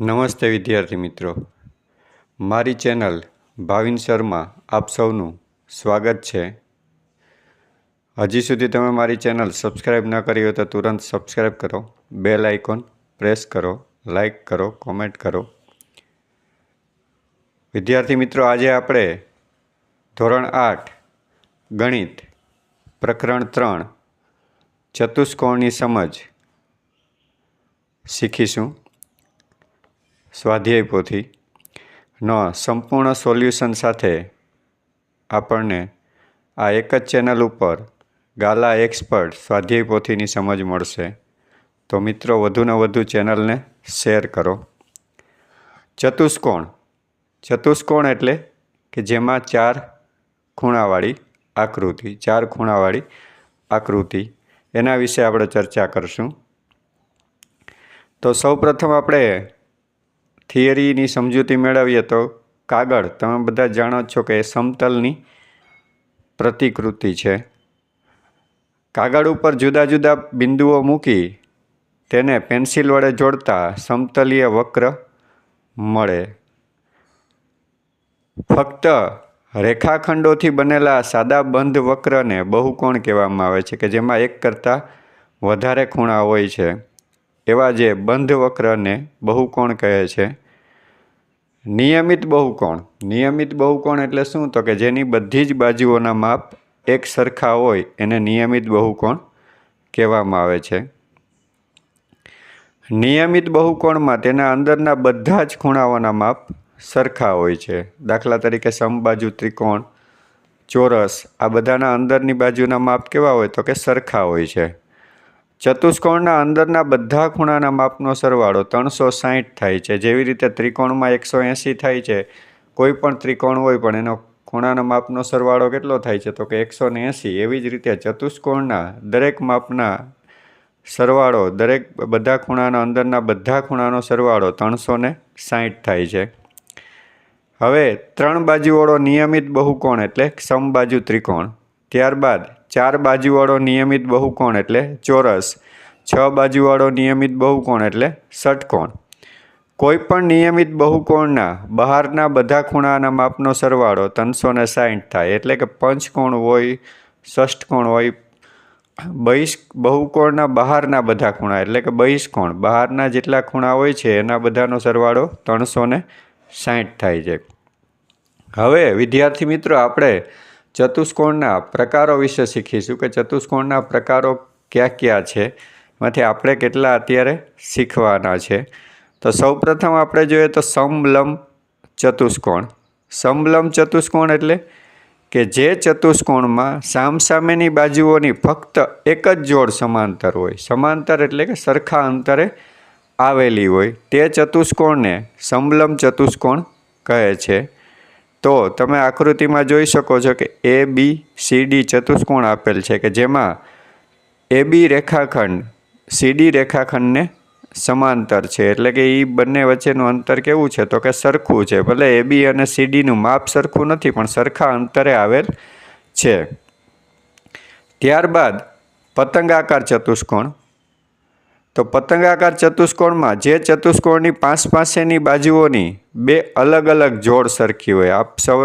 નમસ્તે વિદ્યાર્થી મિત્રો. મારી ચેનલ ભાવિન શર્મા આપ સૌનું સ્વાગત છે. હજી સુધી તમે મારી ચેનલ સબસ્ક્રાઈબ ન કરી હોય તો તુરંત સબસ્ક્રાઈબ કરો, બેલ આઇકોન પ્રેસ કરો, લાઇક કરો, કોમેન્ટ કરો. વિદ્યાર્થી મિત્રો, આજે આપણે ધોરણ આઠ ગણિત પ્રકરણ ત્રણ ચતુષ્કોણની સમજ શીખીશું. સ્વાધ્યાય પોથી નો સંપૂર્ણ સોલ્યુશન સાથે આપણને આ એક જ ચેનલ ઉપર ગાલા એક્સપર્ટ સ્વાધ્યાય પોથીની સમજ મળશે. તો મિત્રો વધુને વધુ ચેનલને શેર કરો. ચતુષ્કોણ. ચતુષ્કોણ એટલે કે જેમાં ચાર ખૂણાવાળી આકૃતિ, ચાર ખૂણાવાળી આકૃતિ. એના વિશે આપણે ચર્ચા કરશું. તો સૌપ્રથમ આપણે થિયરીની સમજૂતી મેળવીએ તો કાગળ, તમે બધા જાણો છો કે એ સમતલની પ્રતિકૃતિ છે. કાગળ ઉપર જુદા જુદા બિંદુઓ મૂકી તેને પેન્સિલ વડે જોડતા સમતલીય વક્ર મળે. ફક્ત રેખાખંડોથી બનેલા સાદા બંધ વક્રને બહુકોણ કહેવામાં આવે છે કે જેમાં એક કરતાં વધારે ખૂણા હોય છે. એવા જે બંધ વક્રને બહુકોણ કહે છે, નિયમિત બહુકોણ. નિયમિત બહુકોણ એટલે શું? તો કે જેની બધી જ બાજુઓના માપ એક સરખા હોય, એને નિયમિત બહુકોણ કહેવામાં આવે છે. નિયમિત બહુકોણમાં તેના અંદરના બધા જ ખૂણાઓના માપ સરખા હોય છે. દાખલા તરીકે સમબાજુ ત્રિકોણ, ચોરસ, આ બધાના અંદરની બાજુના માપ કેવા હોય? તો કે સરખા હોય છે. ચતુષ્કોણના અંદરના બધા ખૂણાના માપનો સરવાળો ત્રણસો સાહીઠ થાય છે. જેવી રીતે ત્રિકોણમાં એકસો એંસી થાય છે, કોઈ પણ ત્રિકોણ હોય પણ એનો ખૂણાના માપનો સરવાળો કેટલો થાય છે? તો કે એકસો ને એંસી. એવી જ રીતે ચતુષ્કોણના દરેક માપના સરવાળો, દરેક બધા ખૂણાના અંદરના બધા ખૂણાનો સરવાળો ત્રણસો ને સાહીઠ થાય છે. હવે ત્રણ બાજુવાળો નિયમિત બહુકોણ એટલે સમબાજુ ત્રિકોણ. ત્યારબાદ ચાર બાજુવાળો નિયમિત બહુકોણ એટલે ચોરસ. છ બાજુવાળો નિયમિત બહુકોણ એટલે ષટકોણ. કોઈ પણ નિયમિત બહુકોણના બહારના બધા ખૂણાના માપનો સરવાળો ત્રણસો ને સાહીઠ થાય એટલે કે પંચકોણ હોય, ષષ્ઠકોણ હોય બહિષ બહુકોણના બહારના બધા ખૂણા એટલે કે બહિષ્કોણ બહારના જેટલા ખૂણા હોય છે એના બધાનો સરવાળો ત્રણસો ને સાહીઠ થાય છે. હવે વિદ્યાર્થી મિત્રો, આપણે ચતુષ્કોણના પ્રકારો વિશે શીખીશું કે ચતુષ્કોણના પ્રકારો કયા કયા છે? એમાંથી આપણે કેટલા અત્યારે શીખવાના છે? તો સૌપ્રથમ આપણે જોઈએ તો સમલંબ ચતુષ્કોણ. સમલંબ ચતુષ્કોણ એટલે કે જે ચતુષ્કોણમાં સામસામેની બાજુઓની ફક્ત એક જ જોડ સમાંતર હોય. સમાંતર એટલે કે સરખા અંતરે આવેલી હોય. તે ચતુષ્કોણને સમલંબ ચતુષ્કોણ કહે છે. તો તમે આકૃતિમાં જોઈ શકો છો કે એ બી સી ડી ચતુષ્કોણ આપેલ છે કે જેમાં એ બી રેખાખંડ સીડી રેખાખંડને સમાંતર છે. એટલે કે એ બંને વચ્ચેનું અંતર કેવું છે? તો કે સરખું છે. ભલે એ બી અને સીડીનું માપ સરખું નથી, પણ સરખા અંતરે આવેલ છે. ત્યારબાદ પતંગાકાર ચતુષ્કોણ. તો પતંગાકાર ચતુષ્કોણમાં જે ચતુષ્કોણની પાંચ પાસેની બાજુઓની બે અલગ અલગ જોડ સરખી હોય. આપ સૌ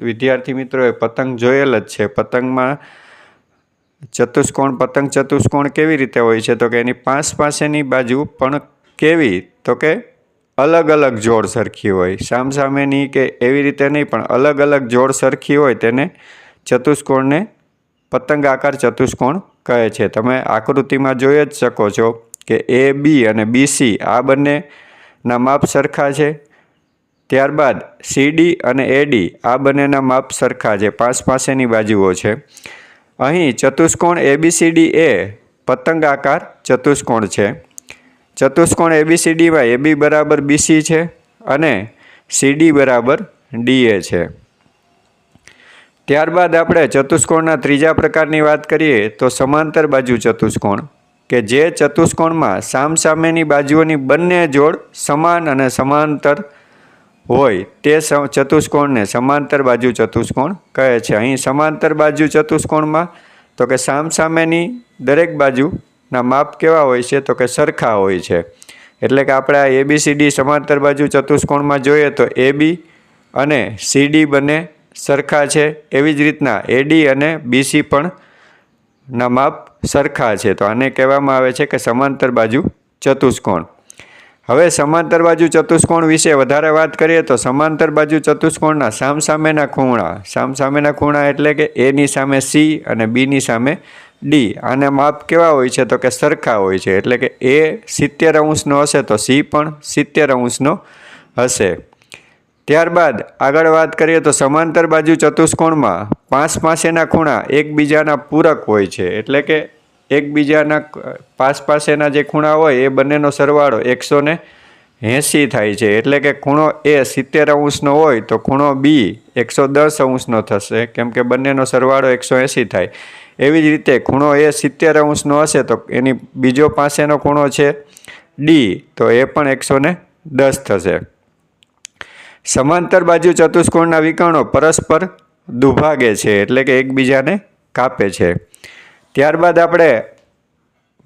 વિદ્યાર્થી મિત્રોએ પતંગ જોયેલ જ છે. પતંગમાં ચતુષ્કોણ, પતંગ ચતુષ્કોણ કેવી રીતે હોય છે? તો કે એની પાંચ પાસેની બાજુ પણ કેવી? તો કે અલગ અલગ જોડ સરખી હોય. સામસામેની કે એવી રીતે નહીં, પણ અલગ અલગ જોડ સરખી હોય તેને ચતુષ્કોણને પતંગ આકાર ચતુષ્કોણ કહે છે. તમે આકૃતિમાં જોઈ જ શકો છો. કે એ બી અને બીસી આ બંનેના માપ સરખા છે. ત્યારબાદ સીડી અને એડી આ બંનેના માપ સરખા છે. પાંચ પાસેની બાજુઓ છે. અહીં ચતુષ્કોણ એબીસીડી એ પતંગ આકાર ચતુષ્કોણ છે. ચતુષ્કોણ એબીસીડીમાં એબી બરાબર બીસી છે અને સીડી બરાબર ડીએ છે. ત્યારબાદ આપણે ચતુષ્કોણના ત્રીજા પ્રકારની વાત કરીએ તો સમાંતર બાજુ ચતુષ્કોણ. કે જે ચતુષ્કોણમાં સામસામેની બાજુઓની બંને જોડ સમાન અને સમાંતર હોય, તે ચતુષ્કોણને સમાંતર બાજુ ચતુષ્કોણ કહે છે. અહીં સમાંતર બાજુ ચતુષ્કોણમાં, તો કે સામસામેની દરેક બાજુના માપ કેવા હોય છે? તો કે સરખા હોય છે. એટલે કે આપણે આ એબીસીડી સમાંતર બાજુ ચતુષ્કોણમાં જોઈએ તો એબી અને સીડી બંને સરખા છે. એવી જ રીતના એડી અને બીસી પણ ના માપ સરખા છે. તો આને કહેવામાં આવે છે કે સમાંતર બાજુ ચતુષ્કોણ. હવે સમાંતર બાજુ ચતુષ્કોણ વિશે વધારે વાત કરીએ તો સમાંતર બાજુ ચતુષ્કોણના સામસામેના ખૂણા. સામસામેના ખૂણા એટલે કે એની સામે સી અને બીની સામે ડી આને માપ કેવા હોય છે? તો કે સરખા હોય છે. એટલે કે એ સિત્તેર અંશનો હશે તો સી પણ સિત્તેર અંશનો હશે. ત્યારબાદ આગળ વાત કરીએ તો સમાંતર બાજુ ચતુષ્કોણમાં પાંચ પાસેના ખૂણા એકબીજાના પૂરક હોય છે. એટલે કે એકબીજાના પાસ પાસેના જે ખૂણા હોય એ બંનેનો સરવાળો એકસો ને એંસી થાય છે. એટલે કે ખૂણો એ સિત્તેર અંશનો હોય તો ખૂણો બી એકસો દસ અંશનો થશે. કેમ કે બંનેનો સરવાળો એકસો એંસી થાય. એવી જ રીતે ખૂણો એ સિત્તેર અંશનો હશે તો એની બીજો પાસેનો ખૂણો છે ડી તો એ પણ એકસો દસ થશે. સમાંતર બાજુ ચતુષ્કોણના વિકર્ણો પરસ્પર દુભાગે છે, એટલે કે એકબીજાને કાપે છે. ત્યારબાદ આપણે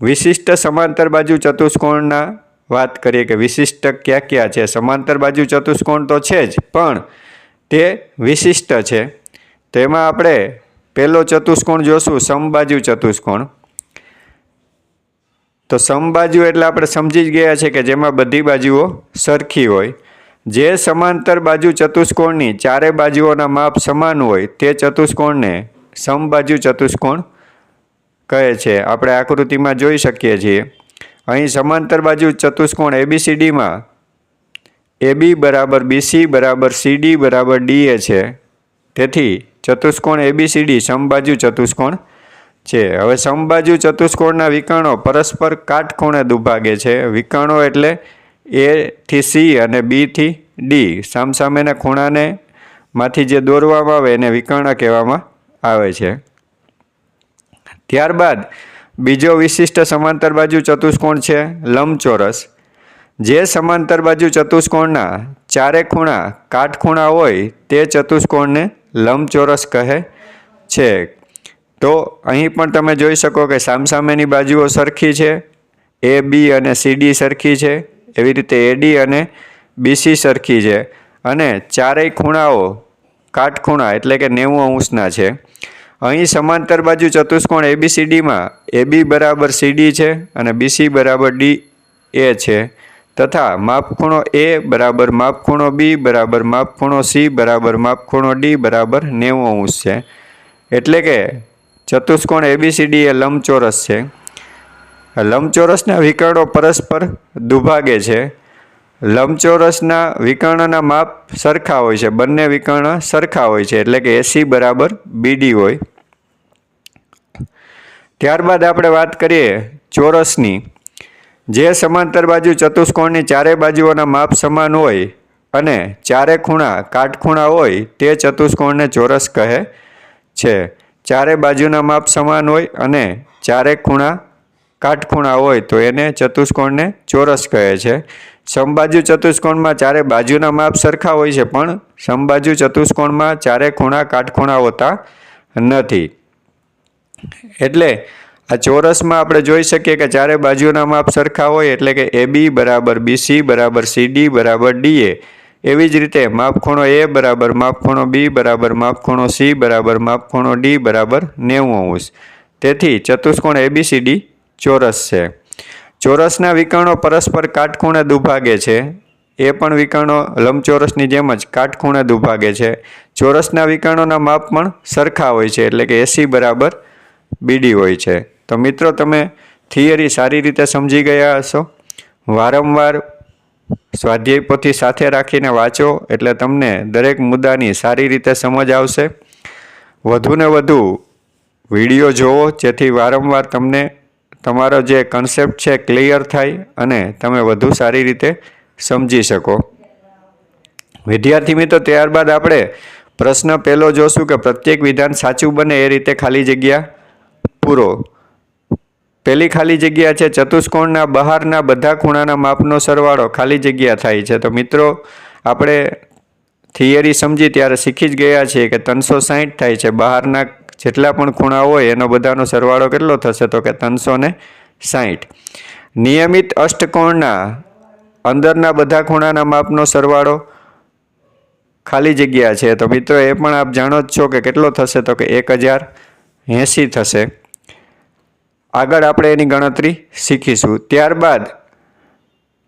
વિશિષ્ટ સમાંતર બાજુ ચતુષ્કોણના વાત કરીએ કે વિશિષ્ટ ક્યાં ક્યાં છે? સમાંતર બાજુ ચતુષ્કોણ તો છે જ, પણ તે વિશિષ્ટ છે. તેમાં આપણે પહેલો ચતુષ્કોણ જોશું, સમબાજુ ચતુષ્કોણ. તો સમબાજુ એટલે આપણે સમજી જ ગયા છે કે જેમાં બધી બાજુઓ સરખી હોય. જે સમાંતર બાજુ ચતુષ્કોણની ચારે બાજુઓના માપ સમાન હોય તે ચતુષ્કોણને સમબાજુ ચતુષ્કોણ કહે છે. આપણે આકૃતિમાં જોઈ શકીએ છીએ. અહીં સમાંતર બાજુ ચતુષ્કોણ એબીસીડીમાં એબી બરાબર બીસી બરાબર સીડી બરાબર ડીએ છે. તેથી ચતુષ્કોણ એબીસીડી સમબાજુ ચતુષ્કોણ છે. હવે સમબાજુ ચતુષ્કોણના વિકર્ણો પરસ્પર કાટખૂણે દુભાગે છે. વિકર્ણો એટલે એ થી સી અને બી થી ડી સામસામેના ખૂણાને માંથી જે દોરવામાં આવે એને વિકર્ણ કહેવામાં આવે છે. ત્યારબાદ બીજો વિશિષ્ટ સમાંતર બાજુ ચતુષ્કોણ છે લંબચોરસ. જે સમાંતર બાજુ ચતુષ્કોણના ચારે ખૂણા કાટખૂણા હોય તે ચતુષ્કોણને લંબચોરસ કહે છે. તો અહીં પણ તમે જોઈ શકો કે સામસામેની બાજુઓ સરખી છે. એ બી અને સીડી સરખી છે. એવી રીતે એડી અને બીસી સરખી છે. અને ચારેય ખૂણાઓ કાટખૂણા એટલે કે નેવું અંશના છે. અહીં સમાંતર બાજુ ચતુષ્કોણ એબીસીડીમાં એબી બરાબર સીડી છે અને બીસી બરાબર ડી એ છે. તથા માપખૂણો એ બરાબર માપખૂણો બી બરાબર માપખૂણો સી બરાબર માપખૂણો ડી બરાબર નેવું અંશ છે. એટલે કે ચતુષ્કોણ એબીસીડી એ લંબચોરસ છે. લંબચોરસના વિકર્ણો પરસ્પર દુભાગે છે. લંબચોરસના વિકર્ણના માપ સરખા હોય છે. બંને વિકર્ણ સરખા હોય છે. એટલે કે એસી બરાબર બીડી હોય. ત્યારબાદ આપણે વાત કરીએ ચોરસની. જે સમાંતર બાજુ ચતુષ્કોણની ચારે બાજુઓના માપ સમાન હોય અને ચારે ખૂણા કાટખૂણા હોય તે ચતુષ્કોણને ચોરસ કહે છે. ચારે બાજુના માપ સમાન હોય અને ચારે ખૂણા કાટખૂણા હોય તો એને ચતુષ્કોણને ચોરસ કહે છે. સમબાજુ ચતુષ્કોણમાં ચારે બાજુના માપ સરખા હોય છે, પણ સમબાજુ ચતુષ્કોણમાં ચારે ખૂણા કાટખૂણા હોતા નથી. એટલે આ ચોરસમાં આપણે જોઈ શકીએ કે ચારે બાજુના માપ સરખા હોય એટલે કે એ બી બરાબર બીસી બરાબર સીડી બરાબર ડીએ એવી જ રીતે માપખૂણો એ બરાબર માપખૂણો બી બરાબર માપખૂણો સી બરાબર માપખૂણો ડી બરાબર નેવું અંશ. તેથી ચતુષ્કોણ એબીસીડી ચોરસ છે. ચોરસના વિકર્ણો પરસ્પર કાટખૂણે દુભાગે છે. એ પણ વિકર્ણો લંબચોરસની જેમ જ કાટખૂણે દુભાગે છે. ચોરસના વિકર્ણોના માપ પણ સરખા હોય છે, એટલે કે એસી બરાબર બીડી હોય છે. તો મિત્રો, તમે થિયરી સારી રીતે સમજી ગયા હશો? વારંવાર સ્વાધ્યાય પોથી સાથે રાખીને વાંચો, એટલે તમને દરેક મુદ્દાની સારી રીતે સમજ આવશે. વધુને વધુ વીડિયો જોવો, જેથી વારંવાર તમને તમારો જે કન્સેપ્ટ છે ક્લિયર થાય અને તમે વધુ સારી રીતે સમજી શકો. વિદ્યાર્થી મિત્રો, ત્યારબાદ આપણે પ્રશ્ન પહેલો જોશું કે પ્રત્યેક વિધાન સાચું બને એ રીતે ખાલી જગ્યા પૂરો. પહેલી ખાલી જગ્યા છે ચતુષ્કોણના, બહારના, બધા ખૂણાના માપનો સરવાળો ખાલી જગ્યા થાય છે. તો મિત્રો, આપણે થિયરી સમજી ત્યારે શીખી જ ગયા છીએ કે ત્રણસો સાહીઠ થાય છે. બહારના જેટલા પણ ખૂણા હોય એનો બધાનો સરવાળો કેટલો થશે? તો કે ત્રણસો ને સાહીઠ. નિયમિત અષ્ટકોણના અંદરના બધા ખૂણાના માપનો સરવાળો ખાલી જગ્યા છે. તો મિત્રો, એ પણ આપ જાણો જ છો કે કેટલો થશે? તો કે એક હજાર એંસી થશે. આગળ આપણે એની ગણતરી શીખીશું. ત્યારબાદ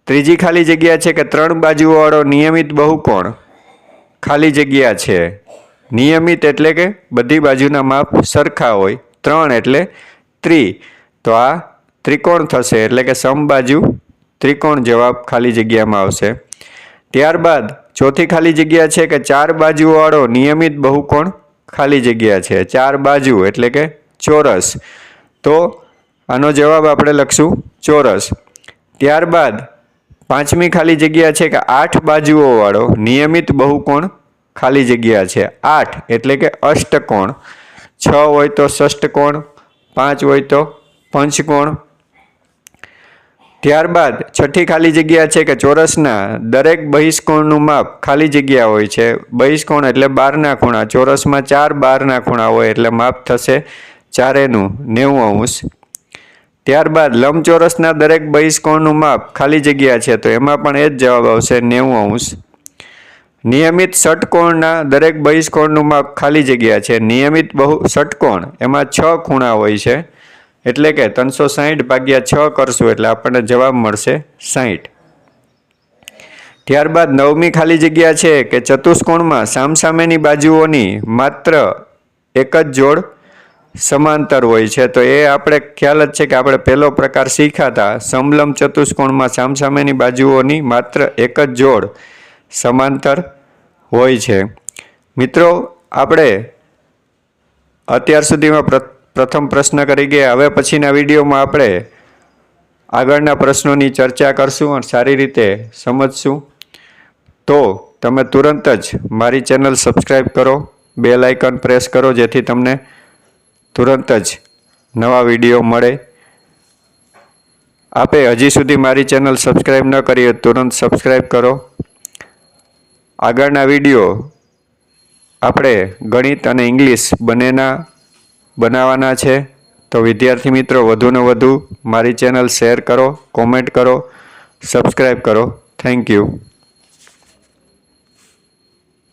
ત્રીજી ખાલી જગ્યા છે કે ત્રણ બાજુવાળો નિયમિત બહુકોણ ખાલી જગ્યા છે. નિયમિત એટલે કે બધી બાજુના માપ સરખા હોય. ત્રણ એટલે ત્રી. તો આ ત્રિકોણ થશે એટલે કે સમબાજુ ત્રિકોણ જવાબ ખાલી જગ્યામાં આવશે. ત્યારબાદ ચોથી ખાલી જગ્યા છે કે ચાર બાજુવાળો નિયમિત બહુકોણ ખાલી જગ્યા છે. ચાર બાજુ એટલે કે ચોરસ. તો આનો જવાબ આપણે લખશું ચોરસ. ત્યારબાદ પાંચમી ખાલી જગ્યા છે કે આઠ બાજુઓવાળો નિયમિત બહુકોણ ખાલી જગ્યા છે. આઠ, એટલે કે અષ્ટકોણ. છ હોય તો ષષ્ટકોણ પાંચ હોય તો પંચકોણ. ત્યારબાદ છઠ્ઠી ખાલી જગ્યા છે કે ચોરસના. દરેક બહિષ્કોણનું માપ ખાલી જગ્યા હોય છે. બહિષ્કોણ એટલે બારના ખૂણા. ચોરસમાં ચાર બારના ખૂણા હોય એટલે માપ થશે ચારેનું નેવું અંશ. ત્યારબાદ લંબચોરસના દરેક બહિષ્કોણનું માપ ખાલી જગ્યા છે તો એમાં પણ એ જ જવાબ આવશે નેવું અંશ. નિયમિત ષટકોણના દરેક બહિષ્કોણનું ખાલી જગ્યા છે. નિયમિત બહુ ષટકોણ, એમાં છ ખૂણા હોય છે. એટલે કે ત્રણસો સાહીઠ ભાગ્યા છ કરશું એટલે આપણને જવાબ મળશે સાહીઠ ત્યારબાદ નવમી ખાલી જગ્યા છે કે ચતુષ્કોણમાં સામસામેની બાજુઓની માત્ર એક જ જોડ સમાંતર હોય છે. તો એ આપણે ખ્યાલ જ છે કે આપણે પહેલો પ્રકાર શીખ્યા સમલમ ચતુષ્કોણમાં સામસામેની બાજુઓની માત્ર એક જ જોડ સમાંતર હોય છે. મિત્રો, આપણે અત્યાર સુધીમાં પ્ર, પ્રથમ પ્રશ્ન કરી ગયા. હવે પછીના વિડીયોમાં આપણે આગળના પ્રશ્નોની ચર્ચા કરશું અને સારી રીતે સમજશું. તો તમે તુરંત જ મારી ચેનલ સબસ્ક્રાઈબ કરો, બેલ આઇકન પ્રેસ કરો, જેથી તમને તુરંત જ નવા વીડિયો મળે. આપે હજી સુધી મારી ચેનલ સબસ્ક્રાઈબ ન કરી તુરંત સબસ્ક્રાઈબ કરો. આગળના વીડિયો આપણે ગણિત અને ઇંગ્લિશ બંનેના બનાવવાના છે. તો વિદ્યાર્થી મિત્રો, વધુને વધુ મારી ચેનલ શેર કરો, કોમેન્ટ કરો સબસ્ક્રાઈબ કરો. Thank you.